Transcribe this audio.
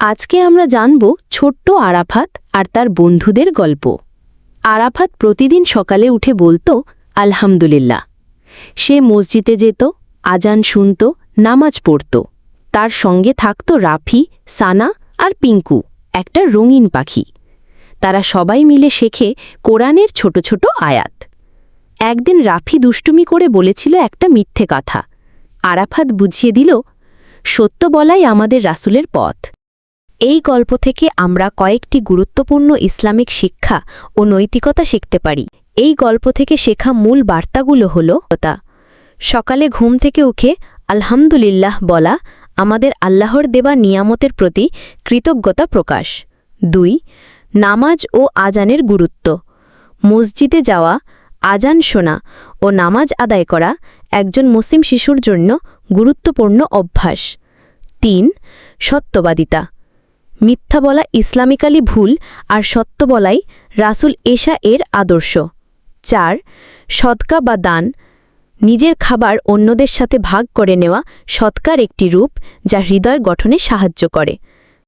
আজকে আমরা জানব ছোট্ট আরাফাত আর তার বন্ধুদের গল্প। আরাফাত প্রতিদিন সকালে উঠে বলতো, আলহামদুলিল্লাহ। সে মসজিদে যেত, আজান শুনত, নামাজ পড়ত। তার সঙ্গে থাকত রাফি, সানা আর পিঙ্কু, একটা রঙিন পাখি। তারা সবাই মিলে শেখে কোরআনের ছোট ছোট আয়াত। একদিন রাফি দুষ্টুমি করে বলেছিল একটা মিথ্যে কথা। আরাফাত বুঝিয়ে দিল, সত্য বলাই আমাদের রাসুলের পথ। এই গল্প থেকে আমরা কয়েকটি গুরুত্বপূর্ণ ইসলামিক শিক্ষা ও নৈতিকতা শিখতে পারি। এই গল্প থেকে শেখা মূল বার্তাগুলো হল, তা, সকালে ঘুম থেকে উঠে আলহামদুলিল্লাহ বলা আমাদের আল্লাহর দেবা নিয়ামতের প্রতি কৃতজ্ঞতা প্রকাশ। দুই, নামাজ ও আজানের গুরুত্ব। মসজিদে যাওয়া আজান শোনা ও নামাজ আদায় করা একজন মুসলিম শিশুর জন্য গুরুত্বপূর্ণ অভ্যাস। তিন, সত্যবাদিতা। মিথ্যা বলা ইসলামিকালি ভুল আর সত্য বলাই রাসুল এশা এর আদর্শ। চার সৎকা বা দান। নিজের খাবার অন্যদের সাথে ভাগ করে নেওয়া সৎকার একটি রূপ যা হৃদয় গঠনে সাহায্য করে।